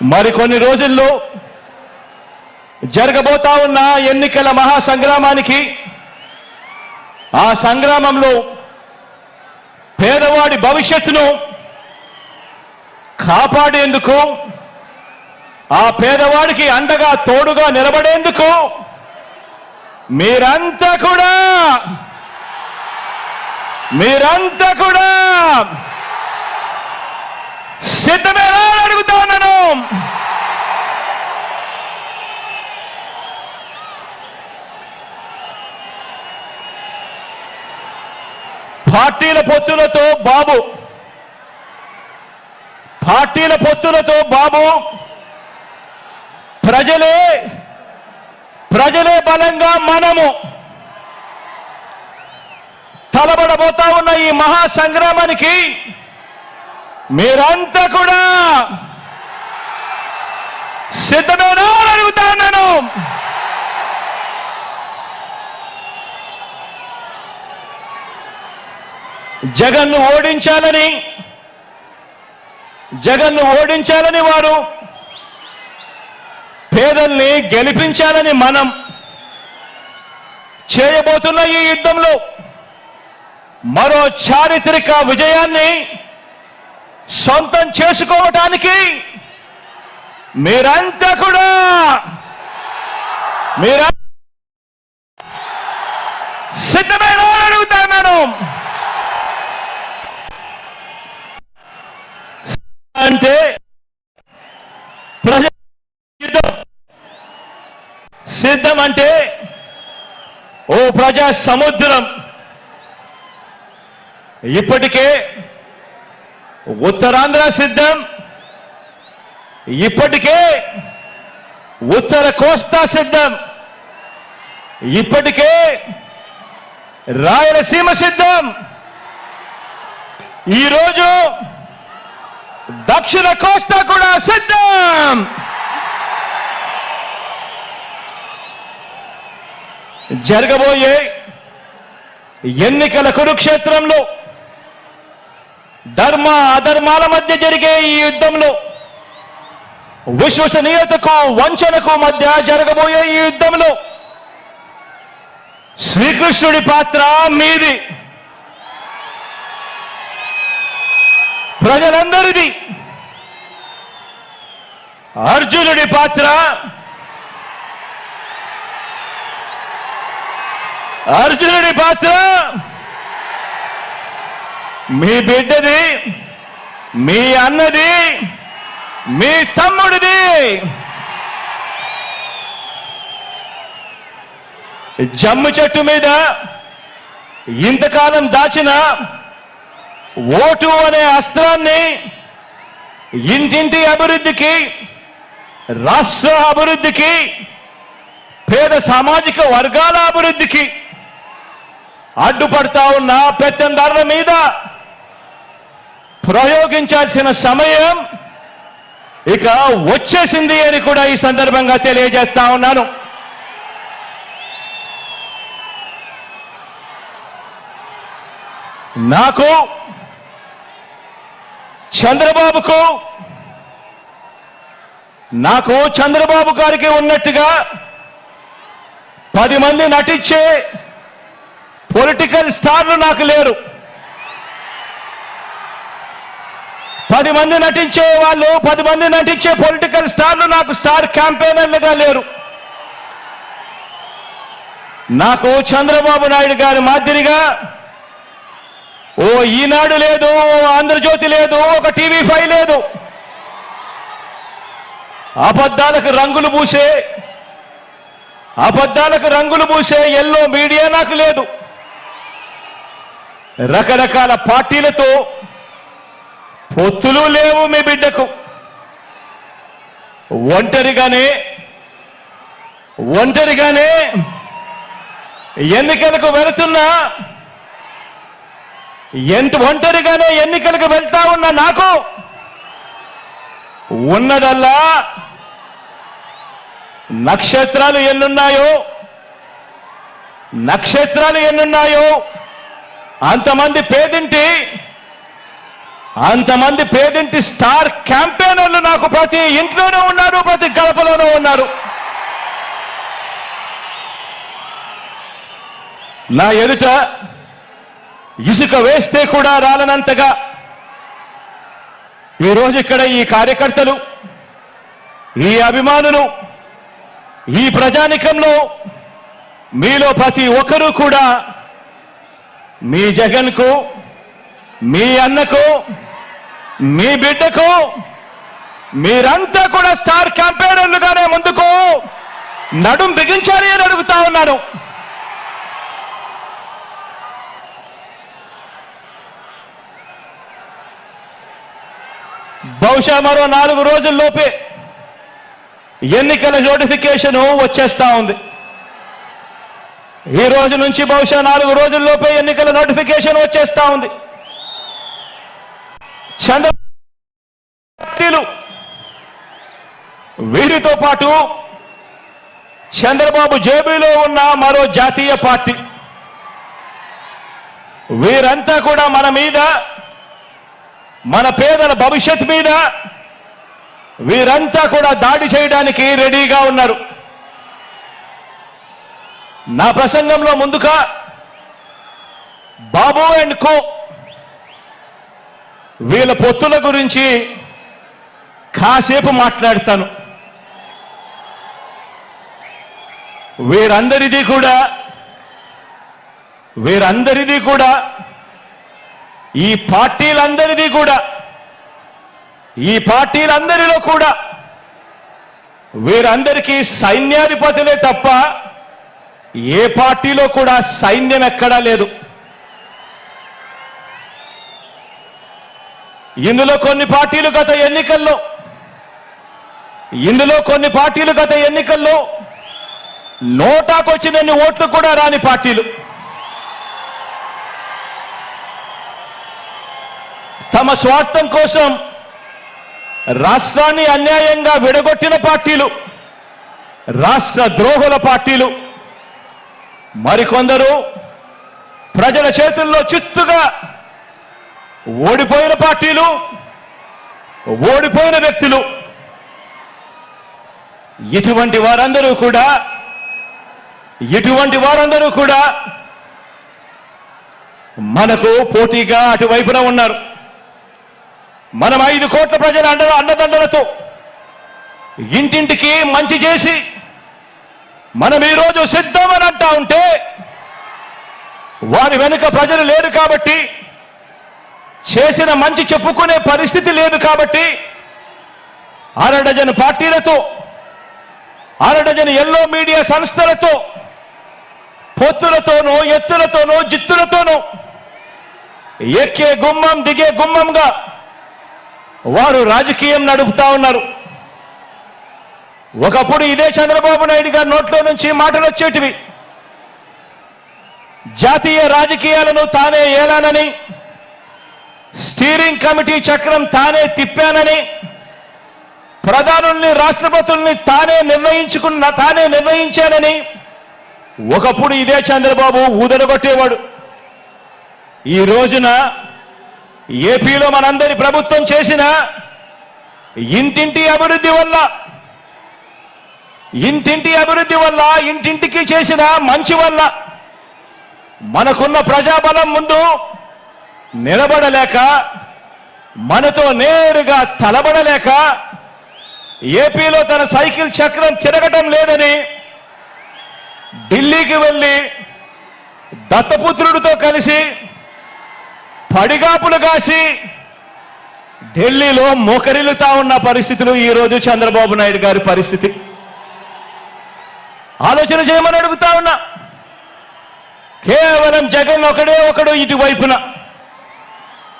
మరికొన్ని రోజుల్లో జరగబోతా ఉన్న ఎన్నికల మహాసంగ్రామానికి ఆ సంగ్రామంలో పేదవాడి భవిష్యత్తును కాపాడేందుకు ఆ పేదవాడికి అండగా తోడుగా నిలబడేందుకు మీరంతా కూడా మీరంతా కూడా సిద్ధమే అడుగుతాను పార్టీల పొత్తులతో బాబు. పార్టీల పొత్తులతో బాబు. ప్రజలే ప్రజలే బలంగా మనము. తలబడబోతా ఉన్న ఈ మహా సంగ్రామానికి మీరంతా కూడా సిద్ధమేనా అని అడుగుతా నేను. జగన్ను ఓడించాలని జగన్ను ఓడించాలని వారు పేదల్ని గెలిపించాలని మనం చేయబోతున్న ఈ యుద్ధంలో మరో చారిత్రక విజయాన్ని సొంతం చేసుకోవటానికి మీరంతా కూడా మీర సిద్ధమైన అడుగుతాను అంటే ప్రజ సిద్ధం అంటే ఓ ప్రజా సముద్రం. ఇప్పటికే ఉత్తరాంధ్ర సిద్ధం. ఇప్పటికే ఉత్తర కోస్తా సిద్ధం. ఇప్పటికే రాయలసీమ సిద్ధం. ఈరోజు దక్షిణ కోస్తా కూడా సిద్ధం. జరగబోయే ఎన్నికల కురుక్షేత్రంలో ధర్మ అధర్మాల మధ్య జరిగే ఈ యుద్ధంలో విశ్వసనీయతకు వంచనకు మధ్య జరగబోయే ఈ యుద్ధంలో శ్రీకృష్ణుడి పాత్ర మీది. ప్రజలందరిది. అర్జునుడి పాత్ర అర్జునుడి పాత్ర మీ బిడ్డది మీ అన్నది మీ తమ్ముడిది. జమ్ము చెట్టు మీద ఇంతకాలం దాచిన ఓటు అనే అస్త్రాన్ని ఇంటింటి అభివృద్ధికి రాష్ట్ర అభివృద్ధికి పేద సామాజిక వర్గాల అభివృద్ధికి అడ్డుపడతా ఉన్న పెత్తందారుల మీద ప్రయోగించాల్సిన సమయం ఇక వచ్చేసింది అని కూడా ఈ సందర్భంగా తెలియజేస్తా ఉన్నాను. నాకు చంద్రబాబుకు నాకు చంద్రబాబు గారికి ఉన్నట్టుగా పది మంది నటించే పొలిటికల్ స్టార్లు నాకు లేరు. పది మంది నటించే వాళ్ళు పది మంది నటించే పొలిటికల్ స్టార్లు నాకు స్టార్ క్యాంపెయినర్లుగా లేరు. నాకు చంద్రబాబు నాయుడు గారి మాదిరిగా ఓ ఈనాడు లేదు ఓ ఆంధ్రజ్యోతి లేదు ఒక టీవీ ఫైవ్ లేదు. అబద్ధాలకు రంగులు పూసే అబద్ధాలకు రంగులు పూసే ఎల్లో మీడియా నాకు లేదు. రకరకాల పార్టీలతో పొత్తులు లేవు మీ బిడ్డకు. ఒంటరిగానే ఒంటరిగానే ఎన్నికలకు వెళుతున్నా ఎంత ఒంటరిగానే ఎన్నికలకు వెళ్తా ఉన్న నాకు ఉన్నదల్లా నక్షత్రాలు ఎన్నున్నాయో నక్షత్రాలు ఎన్నున్నాయో అంతమంది పేదింటి అంతమంది పేదింటి స్టార్ క్యాంపెయినర్లు నాకు ప్రతి ఇంట్లోనూ ఉన్నారు ప్రతి గడపలోనూ ఉన్నారు. నా ఎదుట ఇసుక వేస్తే కూడా రాలనంతగా. ఈరోజు ఇక్కడ ఈ కార్యకర్తలు ఈ అభిమానులు ఈ ప్రజానికంలో మీలో ప్రతి ఒక్కరూ కూడా మీ జగన్కు మీ అన్నకు మీ బిడ్డకు మీరంతా కూడా స్టార్ క్యాంపెయినర్లుగానే ముందుకు నడుం బిగించాలి అని అడుగుతా ఉన్నాను. బహుశా మరో నాలుగు రోజుల్లోపే ఎన్నికల నోటిఫికేషన్ వచ్చేస్తా ఉంది. ఈ రోజు నుంచి బహుశా నాలుగు రోజుల్లోపే ఎన్నికల నోటిఫికేషన్ వచ్చేస్తా ఉంది. చంద్ర పార్టీలు వీరితో పాటు చంద్రబాబు జేబీలో ఉన్న మరో జాతీయ పార్టీ. వీరంతా కూడా మన మీద మన పేదల భవిష్యత్ మీద వీరంతా కూడా దాడి చేయడానికి రెడీగా ఉన్నారు. నా ప్రసంగంలో ముందుగా బాబు అండ్ కో వీళ్ళ పొత్తుల గురించి కాసేపు మాట్లాడతాను. వీరందరిది కూడా వీరందరిది కూడా ఈ పార్టీలందరిది కూడా ఈ పార్టీలందరిలో కూడా వీరందరికీ సైన్యాధిపతులే తప్ప ఏ పార్టీలో కూడా సైన్యం ఎక్కడా లేదు. ఇందులో కొన్ని పార్టీలు గత ఎన్నికల్లో ఇందులో కొన్ని పార్టీలు గత ఎన్నికల్లో నోటాకొచ్చినన్ని ఓట్లు కూడా రాని పార్టీలు. తమ స్వార్థం కోసం రాష్ట్రాన్ని అన్యాయంగా విడగొట్టిన పార్టీలు రాష్ట్ర ద్రోహుల పార్టీలు మరికొందరు ప్రజల చేతుల్లో చిత్తుగా ఓడిపోయిన పార్టీలు ఓడిపోయిన వ్యక్తులు. ఇటువంటి వారందరూ కూడా ఇటువంటి వారందరూ కూడా మనకు పోటీగా అటువైపున ఉన్నారు. మనం ఐదు కోట్ల ప్రజల అండ అండదండలతో ఇంటింటికి మంచి చేసి మనం ఈరోజు సిద్ధమని అంటా ఉంటే వారి వెనుక ప్రజలు లేరు కాబట్టి చేసిన మంచి చెప్పుకునే పరిస్థితి లేదు కాబట్టి అరడజన్ పార్టీలతో అరడజన్ ఎల్లో మీడియా సంస్థలతో పొత్తులతోనూ ఎత్తులతోనూ జిత్తులతోనూ ఎక్కే గుమ్మం దిగే గుమ్మంగా వారు రాజకీయం నడుపుతా ఉన్నారు. ఒకప్పుడు ఇదే చంద్రబాబు నాయుడు గారి నోట్లో నుంచి మాటలు వచ్చేటివి. జాతీయ రాజకీయాలను తానే ఏలానని స్టీరింగ్ కమిటీ చక్రం తానే తిప్పానని ప్రధానుల్ని రాష్ట్రపతుల్ని తానే నిర్ణయించుకున్న తానే నిర్ణయించానని ఒకప్పుడు ఇదే చంద్రబాబు ఊదడగొట్టేవాడు ఈ రోజున ఏపీలో మనందరి ప్రభుత్వం చేసిన ఇంటింటి అభివృద్ధి వల్ల ఇంటింటి అభివృద్ధి వల్ల ఇంటింటికి చేసిన మంచి వల్ల మనకున్న ప్రజాబలం ముందు నిలబడలేక మనతో నేరుగా తలబడలేక ఏపీలో తన సైకిల్ చక్రం తిరగటం లేదని ఢిల్లీకి వెళ్ళి దత్తపుత్రుడితో కలిసి పడిగాపులు కాసి ఢిల్లీలో మోకరిల్లుతా ఉన్న పరిస్థితులు ఈరోజు చంద్రబాబు నాయుడు గారి పరిస్థితి. ఆలోచన చేయమని అడుగుతా ఉన్నా. కేవలం జగన్ ఒకడే ఒకడు ఇటువైపున.